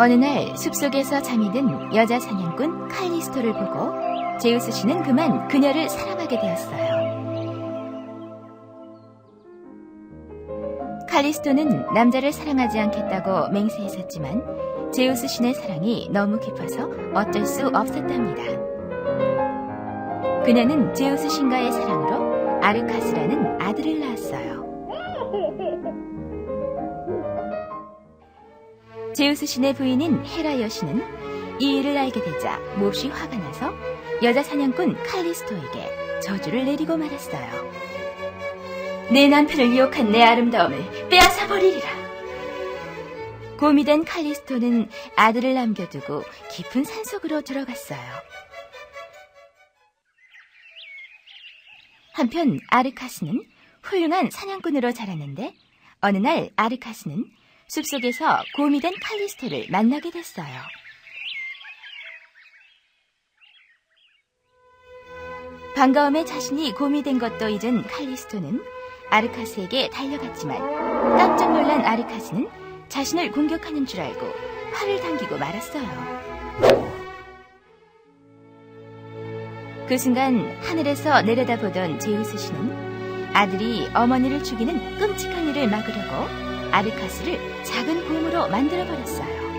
어느 날 숲속에서 잠이 든 여자 사냥꾼 칼리스토를 보고 제우스 씨는 그만 그녀를 사랑하게 되었어요. 칼리스토는 남자를 사랑하지 않겠다고 맹세했었지만 제우스 신의 사랑이 너무 깊어서 어쩔 수 없었답니다. 그녀는 제우스 신과의 사랑으로 아르카스라는 아들을 낳았어요. 제우스 신의 부인인 헤라 여신은 이 일을 알게 되자 몹시 화가 나서 여자 사냥꾼 칼리스토에게 저주를 내리고 말했어요. 내 남편을 유혹한 내 아름다움을 빼앗아 버리리라. 곰이 된 칼리스토는 아들을 남겨두고 깊은 산속으로 들어갔어요. 한편 아르카스는 훌륭한 사냥꾼으로 자랐는데 어느 날 아르카스는 숲속에서 곰이 된 칼리스토를 만나게 됐어요. 반가움에 자신이 곰이 된 것도 잊은 칼리스토는 아르카스에게 달려갔지만 깜짝 놀란 아르카스는 자신을 공격하는 줄 알고 활을 당기고 말았어요. 그 순간 하늘에서 내려다보던 제우스 씨는 아들이 어머니를 죽이는 끔찍한 일을 막으려고 아르카스를 작은 곰으로 만들어 버렸어요.